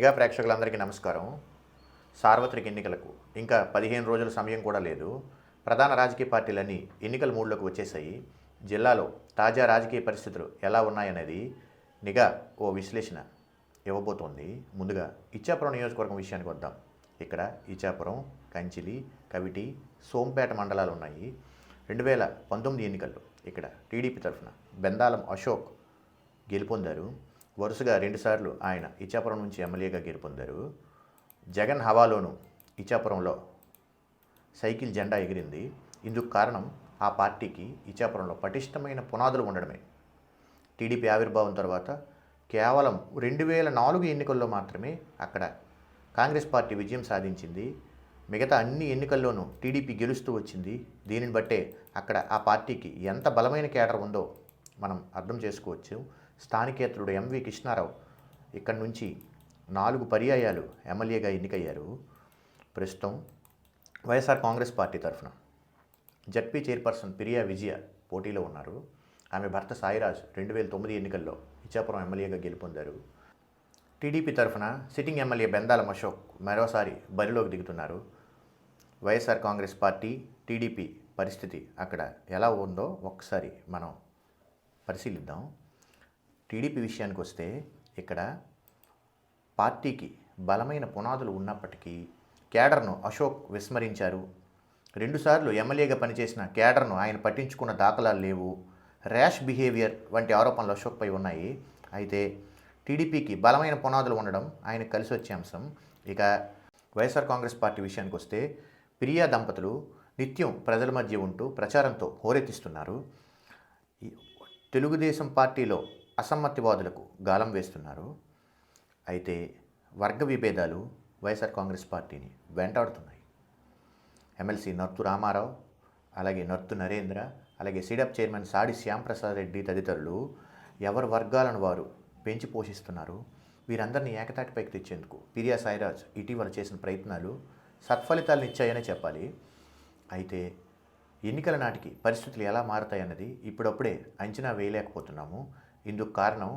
నిఘా ప్రేక్షకులందరికీ నమస్కారం. సార్వత్రిక ఎన్నికలకు ఇంకా పదిహేను రోజుల సమయం కూడా లేదు. ప్రధాన రాజకీయ పార్టీలన్నీ ఎన్నికల మూడ్లోకి వచ్చేసాయి జిల్లాలో తాజా రాజకీయ పరిస్థితులు ఎలా ఉన్నాయనేది నిఘా ఓ విశ్లేషణ ఇవ్వబోతోంది. ముందుగా ఇచ్చాపురం నియోజకవర్గం విషయానికి వద్దాం. ఇక్కడ ఇచ్చాపురం కంచిలి కవిటి సోంపేట మండలాలు ఉన్నాయి. రెండు వేల పంతొమ్మిది ఎన్నికల్లో ఇక్కడ టీడీపీ తరఫున బెందాలం అశోక్ గెలుపొందారు. వరుసగా రెండుసార్లు ఆయన ఇచ్చాపురం నుంచి ఎమ్మెల్యేగా గెలుపొందారు జగన్ హవాలోను ఇచ్చాపురంలో సైకిల్ జెండా ఎగిరింది. ఇందుకు కారణం ఆ పార్టీకి ఇచ్చాపురంలో పటిష్టమైన పునాదులు ఉండడమే. టీడీపీ ఆవిర్భావం తర్వాత కేవలం రెండు వేల నాలుగు ఎన్నికల్లో మాత్రమే అక్కడ కాంగ్రెస్ పార్టీ విజయం సాధించింది. మిగతా అన్ని ఎన్నికల్లోనూ టీడీపీ గెలుస్తూ వచ్చింది. దీనిని బట్టే అక్కడ ఆ పార్టీకి ఎంత బలమైన కేడర్ ఉందో మనం అర్థం చేసుకోవచ్చు. స్థానికేతరుడు ఎంవి కృష్ణారావు. ఇక్కడి నుంచి నాలుగు పర్యాయాలు ఎమ్మెల్యేగా ఎన్నికయ్యారు. ప్రస్తుతం వైఎస్ఆర్ కాంగ్రెస్ పార్టీ తరఫున జడ్పీ చైర్పర్సన్ పిరియా విజయ పోటీలో ఉన్నారు. ఆమె భర్త సాయిరాజ్ రెండు వేల తొమ్మిది ఎన్నికల్లో ఇచ్చాపురం ఎమ్మెల్యేగా గెలుపొందారు టీడీపీ తరఫున సిట్టింగ్ ఎమ్మెల్యే బెందాల అశోక్ మరోసారి బరిలోకి దిగుతున్నారు. వైఎస్ఆర్ కాంగ్రెస్ పార్టీ టీడీపీ పరిస్థితి అక్కడ ఎలా ఉందో ఒక్కసారి మనం పరిశీలిద్దాం. టీడీపీ విషయానికి వస్తే ఇక్కడ పార్టీకి బలమైన పునాదులు ఉన్నప్పటికీ కేడర్ను అశోక్ విస్మరించారు. రెండుసార్లు ఎమ్మెల్యేగా పనిచేసిన కేడర్ను ఆయన పట్టించుకున్న దాఖలాలు లేవు. ర్యాష్ బిహేవియర్ వంటి ఆరోపణలు అశోక్పై ఉన్నాయి. అయితే టీడీపీకి బలమైన పునాదులు ఉండడం ఆయన కలిసి వచ్చే అంశం. ఇక వైఎస్ఆర్ కాంగ్రెస్ పార్టీ విషయానికి వస్తే ప్రియా దంపతులు నిత్యం ప్రజల మధ్య ఉంటూ ప్రచారంతో హోరెత్తిస్తున్నారు. తెలుగుదేశం పార్టీలో అసమ్మతివాదులకు గాలం వేస్తున్నారు. అయితే వర్గ విభేదాలు వైఎస్ఆర్ కాంగ్రెస్ పార్టీని వెంటాడుతున్నాయి. ఎమ్మెల్సీ నర్తు రామారావు అలాగే నర్తు నరేంద్ర అలాగే సిడప్ చైర్మన్ సాడి శ్యాంప్రసాద్ రెడ్డి తదితరులు ఎవరి వర్గాలను వారు పెంచి పోషిస్తున్నారు? వీరందరినీ ఏకతాటిపైకి తెచ్చేందుకు పిరియా సాయిరాజ్ ఇటీవల చేసిన ప్రయత్నాలు సత్ఫలితాలను ఇచ్చాయనే చెప్పాలి. అయితే ఎన్నికల నాటికి పరిస్థితులు ఎలా మారుతాయన్నది ఇప్పుడప్పుడే అంచనా వేయలేకపోతున్నాము. ఇందుకు కారణం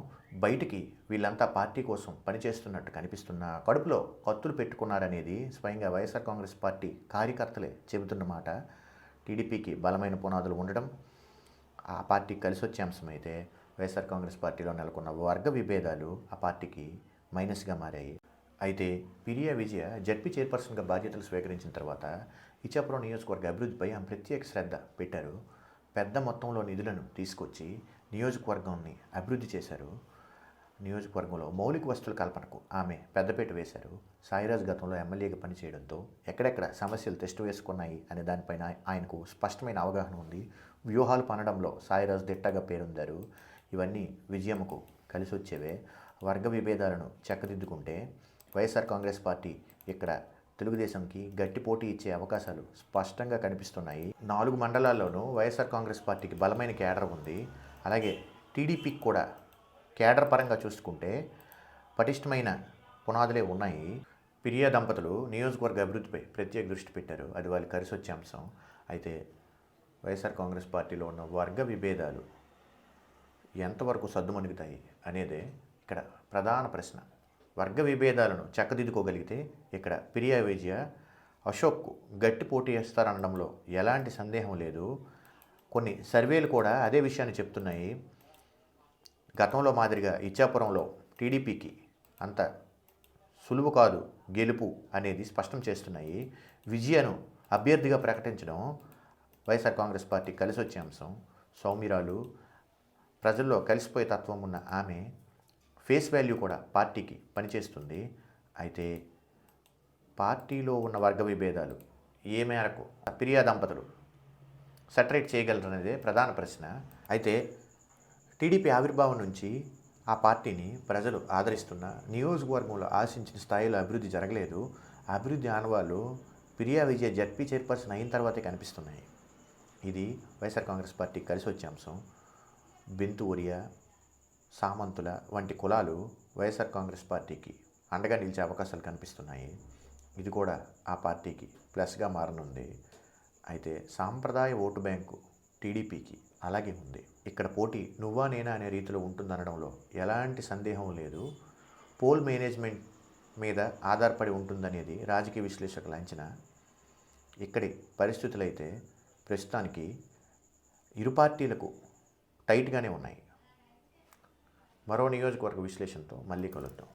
బయటికి వీళ్ళంతా పార్టీ కోసం పనిచేస్తున్నట్టు కనిపిస్తున్న కడుపులో కత్తులు పెట్టుకున్నారనేది స్వయంగా వైఎస్ఆర్ కాంగ్రెస్ పార్టీ కార్యకర్తలే చెబుతున్నమాట టీడీపీకి బలమైన పునాదులు ఉండడం ఆ పార్టీ కలిసి వచ్చే అంశం అయితే వైఎస్ఆర్ కాంగ్రెస్ పార్టీలో నెలకొన్న వర్గ విభేదాలు ఆ పార్టీకి మైనస్గా మారాయి. అయితే పిరియా విజయ జడ్పీ చైర్పర్సన్గా బాధ్యతలు స్వీకరించిన తర్వాత ఇచ్చాపురం నియోజకవర్గ అభివృద్ధిపై ఆమె ప్రత్యేక శ్రద్ధ పెట్టారు. పెద్ద మొత్తంలో నిధులను తీసుకొచ్చి నియోజకవర్గాన్ని అభివృద్ధి చేశారు. నియోజకవర్గంలో మౌలిక వస్తువుల కల్పనకు ఆమె పెద్దపీట వేశారు. సాయిరాజ్ గతంలో ఎమ్మెల్యేగా పనిచేయడంతో ఎక్కడెక్కడ సమస్యలు టెస్ట్ వేసుకున్నాయి అనే దానిపైన ఆయనకు స్పష్టమైన అవగాహన ఉంది. వ్యూహాలు పనడంలో సాయిరాజ్ దిట్టగా పేరొందారు. ఇవన్నీ విజయముకు కలిసి వచ్చేవే వర్గ విభేదాలను చక్కదిద్దుకుంటే వైఎస్ఆర్ కాంగ్రెస్ పార్టీ ఇక్కడ తెలుగుదేశంకి గట్టి పోటీ ఇచ్చే అవకాశాలు స్పష్టంగా కనిపిస్తున్నాయి. నాలుగు మండలాల్లోనూ వైఎస్ఆర్ కాంగ్రెస్ పార్టీకి బలమైన కేడర్ ఉంది. అలాగే టీడీపీకి కూడా కేడర్ పరంగా చూసుకుంటే పటిష్టమైన పునాదులే ఉన్నాయి. పిరియా దంపతులు నియోజకవర్గ అభివృద్ధిపై ప్రత్యేక దృష్టి పెట్టారు. అది వాళ్ళు కలిసి వచ్చే అంశం. అయితే వైఎస్ఆర్ కాంగ్రెస్ పార్టీలో ఉన్న వర్గ విభేదాలు ఎంతవరకు సద్దుమణుగుతాయి అనేదే ఇక్కడ ప్రధాన ప్రశ్న. వర్గ విభేదాలను చక్కదిద్దుకోగలిగితే ఇక్కడ పిరియా విజయ అశోక్కు గట్టి పోటీ ఇస్తారనడంలో ఎలాంటి సందేహం లేదు. కొన్ని సర్వేలు కూడా అదే విషయాన్ని చెప్తున్నాయి. గతంలో మాదిరిగా ఇచ్చాపురంలో టీడీపీకి అంత సులువు కాదు గెలుపు అనేది స్పష్టం చేస్తున్నాయి. విజయను అభ్యర్థిగా ప్రకటించడం వైఎస్ఆర్ కాంగ్రెస్ పార్టీ కలిసి వచ్చే అంశం. సౌమ్యరాలు ప్రజల్లో కలిసిపోయే తత్వం ఉన్న ఆమె ఫేస్ వాల్యూ కూడా పార్టీకి పనిచేస్తుంది. అయితే పార్టీలో ఉన్న వర్గ విభేదాలు ఏ మేరకు? ప్రియా దంపతులు సెటరేట్ చేయగలరనేదే ప్రధాన ప్రశ్న. అయితే టీడీపీ ఆవిర్భావం నుంచి ఆ పార్టీని ప్రజలు ఆదరిస్తున్న నియోజకవర్గంలో ఆశించిన స్థాయిలో అభివృద్ధి జరగలేదు. అభివృద్ధి ఆనవాళ్ళు ప్రియా విజయ జడ్పీ చైర్పర్సన్ అయిన తర్వాతే కనిపిస్తున్నాయి. ఇది వైఎస్ఆర్ కాంగ్రెస్ పార్టీకి కలిసి వచ్చే అంశం. బింతు ఒరియా సామంతుల వంటి కులాలు వైఎస్ఆర్ కాంగ్రెస్ పార్టీకి అండగా నిలిచే అవకాశాలు కనిపిస్తున్నాయి. ఇది కూడా ఆ పార్టీకి ప్లస్గా మారనుంది. అయితే సాంప్రదాయ ఓటు బ్యాంకు టీడీపీకి అలాగే ఉంది. ఇక్కడ పోటీ నువ్వా నేనా అనే రీతిలో ఉంటుందనడంలో ఎలాంటి సందేహం లేదు. పోల్ మేనేజ్మెంట్ మీద ఆధారపడి ఉంటుందనేది రాజకీయ విశ్లేషకుల అంచనా. ఇక్కడి పరిస్థితులైతే ప్రస్తుతానికి ఇరు పార్టీలకు టైట్గానే ఉన్నాయి. మరో నియోజకవర్గ విశ్లేషణతో మళ్ళీ కలుద్దాం.